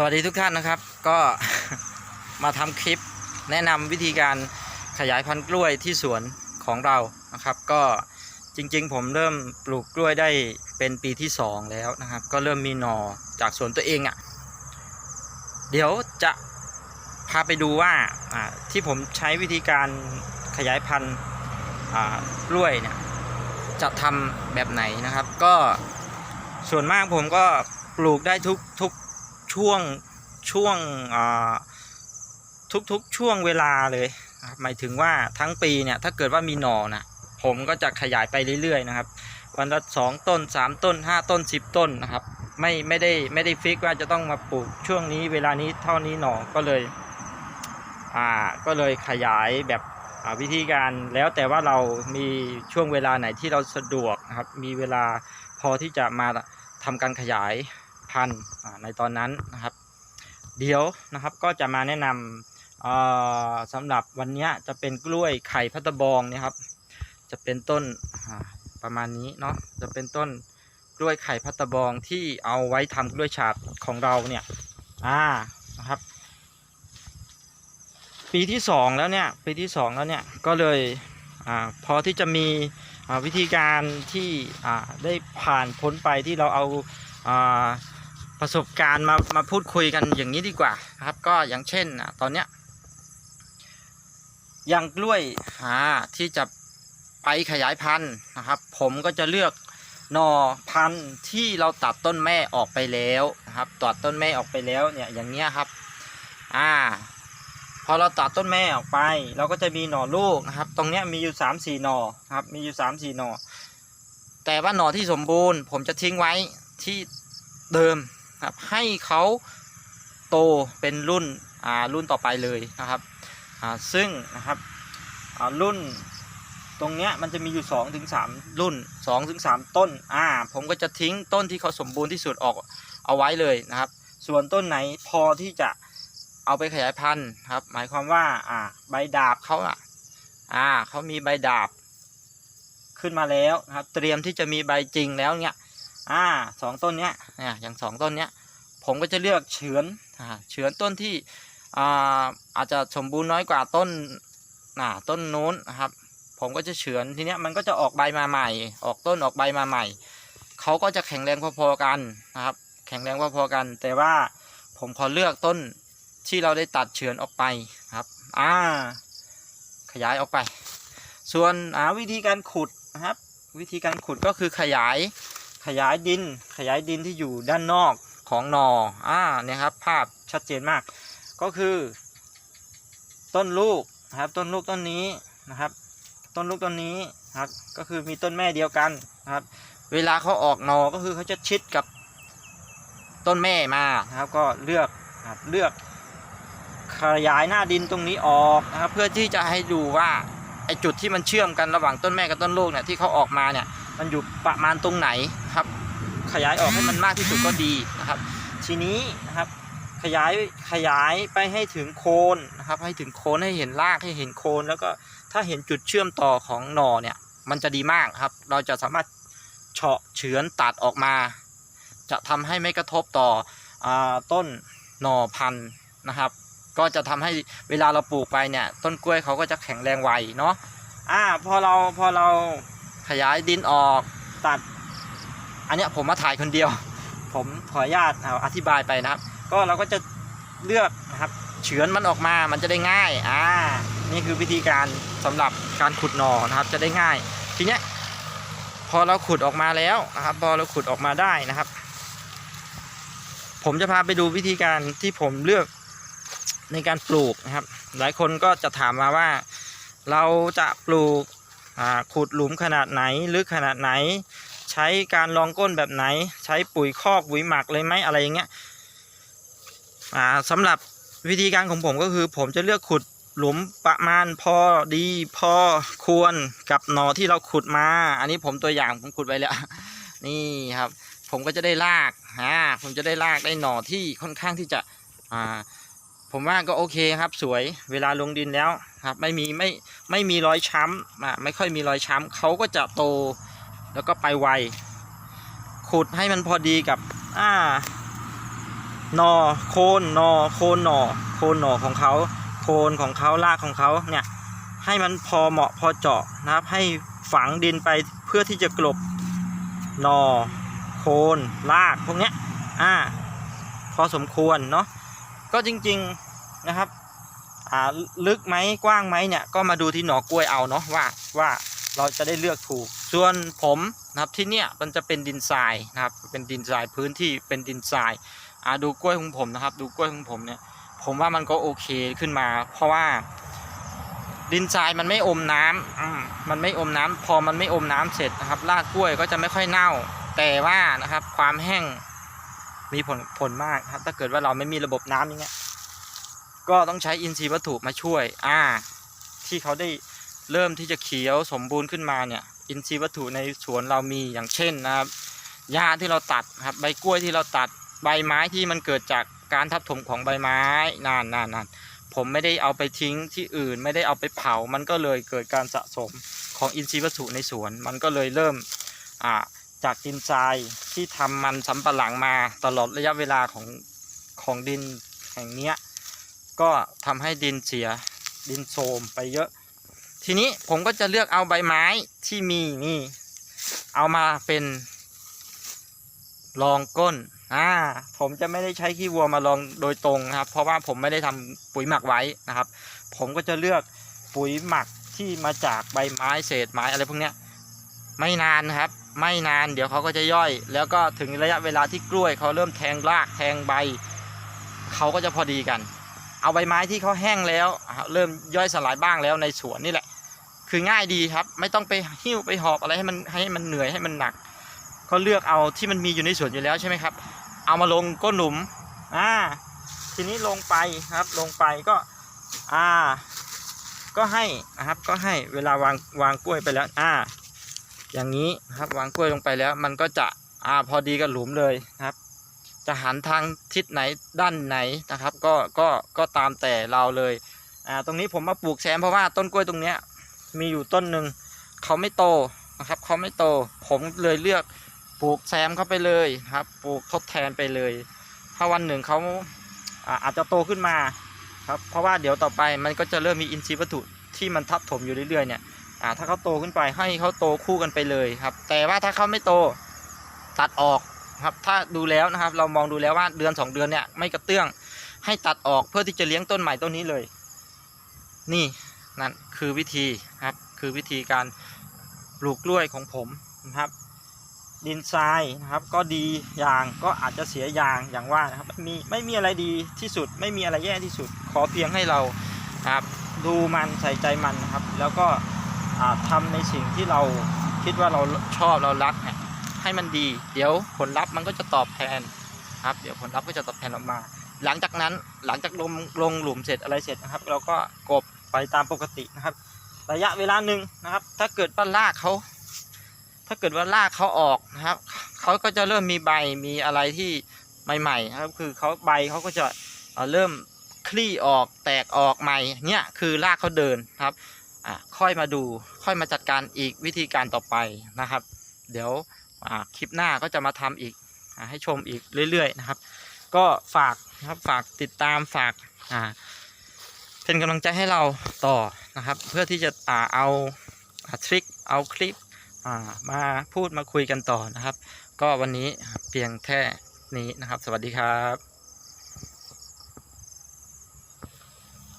สวัสดีทุกท่านนะครับ ก็มาทำคลิปแนะนำวิธีการขยายพันธุ์กล้วยที่สวนของเรานะครับ ก็จริงๆ ผมเริ่มปลูกกล้วยได้เป็นปีที่สองแล้วนะครับ ก็เริ่มมีหน่อจากสวนตัวเองอะ่ะ เดี๋ยวจะพาไปดูว่าที่ผมใช้วิธีการขยายพันธุ์กล้วยเนี่ยจะทำแบบไหนนะครับ ก็ส่วนมากผมก็ปลูกได้ทุกทุก ช่วงช่วงอ่าทุกๆช่วงเวลาเลยหมายถึงว่าทั้งปีเนี่ยถ้าเกิดว่ามีหน่อนะผมก็จะขยายไปเรื่อยๆนะครับ วันละสองต้นสามต้นห้าต้นสิบต้นนะครับ ไม่ไม่ได้ไม่ได้ฟิกว่าจะต้องมาปลูกช่วงนี้เวลานี้เท่านี้หน่อก็เลยอ่าก็เลยขยายแบบวิธีการแล้วแต่ว่าเรามีช่วงเวลาไหนที่เราสะดวกนะครับ มีเวลาพอที่จะมาทำการขยาย พันธุ์ในตอนนั้นนะครับ เดี๋ยวนะครับก็จะมาแนะนำสำหรับวันนี้จะเป็นกล้วยไข่พัตตบองเนี่ยครับ จะเป็นต้นประมาณนี้เนาะจะเป็นต้นกล้วยไข่พัตตบองที่เอาไว้ทำกล้วยฉาบของเราเนี่ยอ่านะครับปีที่สองแล้วเนี่ยปีที่สองแล้วเนี่ยก็เลยอพอที่จะมีวิธีการที่ได้ผ่านพ้นไปที่เราเอา ประสบการณ์มามาพูดคุยกันอย่างนี้ดีกว่าครับ ก็อย่างเช่นอะตอนเนี้ยอย่างกล้วยอ่าที่จะไปขยายพันธุ์นะครับ ผมก็จะเลือกหน่อพันธุ์ที่เราตัดต้นแม่ออกไปแล้วนะครับตัดต้นแม่ออกไปแล้วเนี่ยอย่างเงี้ยครับอ่าพอเราตัดต้นแม่ออกไป เราก็จะมีหน่อลูกนะครับ ตรงเนี้ยมีอยู่สามสี่หน่อครับมีอยู่สามสี่หน่อแต่ว่าหน่อที่สมบูรณ์ ผมจะทิ้งไว้ที่เดิม ครับให้เขาโตเป็นรุ่นอ่ารุ่นต่อไปเลยนะครับอ่าซึ่งนะครับอ่ารุ่นตรงเนี้ยมันจะมีอยู่สองถึงสามรุ่นสองถึงสามต้นอ่าผมก็จะทิ้งต้นที่เขาสมบูรณ์ที่สุดออกเอาไว้เลยนะครับ ส่วนต้นไหนพอที่จะเอาไปขยายพันธุ์ครับ หมายความว่าอ่าใบดาบเขาอะอ่าเขามีใบดาบขึ้นมาแล้วนะครับ เตรียมที่จะมีใบจริงแล้วเนี่ย อ่าสองต้นเนี้ยนี่ยอย่างสองต้นเนี้ยผมก็จะเลือกเฉือนอ่าเฉือนต้นที่อ่าอาจจะสมบูรณ์น้อยกว่าต้นอ่าต้นนู้นนะครับ ผมก็จะเฉือนทีเนี้ยมันก็จะออกใบมาใหม่ ออกต้นออกใบมาใหม่เขาก็จะแข็งแรงพอๆกันนะครับ แข็งแรงพอๆกัน แต่ว่าผมขอเลือกต้นที่เราได้ตัดเฉือนออกไปครับ อ่า ขยายออกไป ส่วนวิธีการขุดนะครับ วิธีการขุดก็คือขยาย ขยายดินขยายดินที่อยู่ด้านนอกของหนออ่าเนี่ยครับ ภาพชัดเจนมาก ก็คือ ต้นลูกนะครับต้นลูกต้นนี้นะครับ ต้นลูกต้นนี้ครับก็คือมีต้นแม่เดียวกันนะครับ เวลาเขาออกหนอก็คือเขาจะชิดกับต้นแม่มานะครับก็เลือกนะครับเลือกขยายหน้าดินตรงนี้ออกนะครับ เพื่อที่จะให้ดูว่าไอจุดที่มันเชื่อมกันระหว่างต้นแม่กับต้นลูกเนี่ยที่เขาออกมาเนี่ย มันอยู่ประมาณตรงไหนครับ ขยายออกให้มันมากที่สุดก็ดีนะครับ ทีนี้นะครับขยายขยายไปให้ถึงโคนนะครับ ให้ถึงโคนให้เห็นรากให้เห็นโคน แล้วก็ถ้าเห็นจุดเชื่อมต่อของหน่อเนี่ย มันจะดีมากครับ เราจะสามารถเฉาะเฉือนตัดออกมา จะทำให้ไม่กระทบต่ออต้นหน่อพันธุ์นะครับ ก็จะทำให้เวลาเราปลูกไปเนี่ย ต้นกล้วยเขาก็จะแข็งแรงไวเนาะอ่าพอเราพอเรา ขยายดินออกตัด อันเนี้ยผมมาถ่ายคนเดียว ผมขออนุญาตเอาอธิบายไปนะครับ ก็เราก็จะเลือกนะครับเฉือนมันออกมา มันจะได้ง่าย อ่า นี่คือวิธีการสำหรับการขุดหน่อนะครับ จะได้ง่าย ทีเนี้ยพอเราขุดออกมาแล้วนะครับ พอเราขุดออกมาได้นะครับ ผมจะพาไปดูวิธีการที่ผมเลือกในการปลูกนะครับ หลายคนก็จะถามมาว่า เราจะปลูกอ่า ขุดหลุมขนาดไหนลึกขนาดไหน ใช้การรองก้นแบบไหน ใช้ปุ๋ยคอกปุ๋ยหมักเลยไหมอะไรอย่างเงี้ยสำหรับวิธีการของผมก็คือ ผมจะเลือกขุดหลุมประมาณพอดีพอควรกับหนอที่เราขุดมา อันนี้ผมตัวอย่างผมขุดไว้แล้ว นี่ครับ ผมก็จะได้รากอ่าผมจะได้รากได้หนอที่ค่อนข้างที่จะอ่า ผมว่าก็โอเคครับ สวยเวลาลงดินแล้วครับ ไม่มีไม่ไม่มีรอยช้ำอะไม่ค่อยมีรอยช้ำเขาก็จะโตแล้วก็ไปไวขุดให้มันพอดีกับอ่าหนอโคนหนอโคนหนอโคนหนอของเขาโคนของเขารากของเขาเนี่ยให้มันพอเหมาะพอเจาะนะครับ ให้ฝังดินไปเพื่อที่จะกลบหนอโคนรากพวกเนี้ยอ่าพอสมควรเนาะ ก็จริงๆนะครับอ่าลึกไหมกว้างไหมเนี่ยก็มาดูที่หนอกล้วยเอาเนาะว่าว่าเราจะได้เลือกถูก ส่วนผมนะครับที่เนี่ยมันจะเป็นดินทรายนะครับเป็นดินทรายพื้นที่เป็นดินทรายอ่าดูกล้วยของผมนะครับ ดูกล้วยของผมเนี่ยผมว่ามันก็โอเคขึ้นมา เพราะว่าดินทรายมันไม่อมน้ำอืมมันไม่อมน้ำพอมันไม่อมน้ำเสร็จนะครับรากกล้วยก็จะไม่ค่อยเน่า แต่ว่านะครับความแห้ง มีผลผลมากครับถ้าเกิดว่าเราไม่มีระบบน้ำอย่างเงี้ยก็ต้องใช้อินทรีย์วัตถุมาช่วย อ่า ที่เขาได้เริ่มที่จะเขียวสมบูรณ์ขึ้นมาเนี่ย อินทรีย์วัตถุในสวนเรามีอย่างเช่นนะครับหญ้าที่เราตัดครับ ใบกล้วยที่เราตัดใบไม้ที่มันเกิดจากการทับถมของใบไม้นานนานนานผมไม่ได้เอาไปทิ้งที่อื่นไม่ได้เอาไปเผา มันก็เลยเกิดการสะสมของอินทรีย์วัตถุในสวน มันก็เลยเริ่มอ่า จากดินทรายที่ทำมันสำปะหลังมาตลอดระยะเวลาของของดินแห่งเนี้ยก็ทำให้ดินเสียดินโทรมไปเยอะ ทีนี้ผมก็จะเลือกเอาใบไม้ที่มีนี่เอามาเป็นรองก้นอ่าผมจะไม่ได้ใช้ขี้วัวมาลองโดยตรงนะครับ เพราะว่าผมไม่ได้ทำปุ๋ยหมักไว้นะครับ ผมก็จะเลือกปุ๋ยหมักที่มาจากใบไม้เศษไม้อะไรพวกเนี้ยไม่นานนะครับ ไม่นานเดี๋ยวเขาก็จะย่อย แล้วก็ถึงระยะเวลาที่กล้วยเขาเริ่มแทงรากแทงใบ เขาก็จะพอดีกัน เอาใบไม้ที่เขาแห้งแล้ว เริ่มย่อยสลายบ้างแล้วในสวนนี่แหละ คือง่ายดีครับ ไม่ต้องไปหิ้วไปหอบอะไรให้มันให้มันเหนื่อยให้มันหนักก็เลือกเอาที่มันมีอยู่ในสวนอยู่แล้วใช่ไหมครับ เอามาลงก้นหลุมอ่าทีนี้ลงไปครับลงไปก็อ่าก็ให้นะครับก็ให้เวลาวางวางกล้วยไปแล้วอ่า อย่างนี้นะครับวางกล้วยลงไปแล้ว มันก็จะอ่าพอดีกับหลุมเลยนะครับ จะหันทางทิศไหนด้านไหนนะครับ ก็ก็ก็ตามแต่เราเลยอ่าตรงนี้ผมมาปลูกแซมเพราะว่าต้นกล้วยตรงเนี้ยมีอยู่ต้นหนึ่งเขาไม่โตนะครับเขาไม่โต ผมเลยเลือกปลูกแซมเข้าไปเลยครับปลูกทดแทนไปเลย ถ้าวันหนึ่งเขาอ่าอาจจะโตขึ้นมาครับเพราะว่าเดี๋ยวต่อไปมันก็จะเริ่มมีอินทรีย์วัตถุที่มันทับถมอยู่เรื่อยๆเนี่ย อ่าถ้าเขาโตขึ้นไปให้เขาโตคู่กันไปเลยครับ แต่ว่าถ้าเขาไม่โตตัดออกครับถ้าดูแล้วนะครับ เรามองดูแล้วว่าเดือนสองเดือนเนี่ยไม่กระเตื้องให้ตัดออกเพื่อที่จะเลี้ยงต้นใหม่ต้นนี้เลย นี่นั่นคือวิธีครับ คือวิธีการปลูกกล้วยของผมนะครับ ดินทรายนะครับ ก็ดีอย่างก็อาจจะเสียอย่างอย่างว่านะครับไม่มีไม่มีอะไรดีที่สุด ไม่มีอะไรแย่ที่สุด ขอเพียงให้เราครับ ดูมันใส่ใจมันนะครับ แล้วก็ อ่าทำในสิ่งที่เราคิดว่าเราชอบเรารักเนี่ยให้มันดี เดี๋ยวผลลัพธ์มันก็จะตอบแทนครับ เดี๋ยวผลลัพธ์ก็จะตอบแทนออกมา หลังจากนั้นหลังจากลงลงหลุมเสร็จอะไรเสร็จนะครับ เราก็กบไปตามปกตินะครับ ระยะเวลาหนึ่งนะครับ ถ้าเกิดว่ารากเขาถ้าเกิดว่ารากเขาออกนะครับเขาก็จะเริ่มมีใบมีอะไรที่ใหม่ๆครับคือเขาใบเขาก็จะเริ่มคลี่ออกแตกออกใหม่เนี่ยคือรากเขาเดินครับ ค่อยมาดูค่อยมาจัดการอีกวิธีการต่อไปนะครับ เดี๋ยวคลิปหน้าก็จะมาทำอีกอให้ชมอีกเรื่อยๆนะครับ ก็ฝากนะครับฝากติดตามฝากาเป็นกำลังใจให้เราต่อนะครับ เพื่อที่จะอ่าเอาอาทริคเอาคลิปามาพูดมาคุยกันต่อนะครับ ก็วันนี้เพียงแค่นี้นะครับ สวัสดีครับ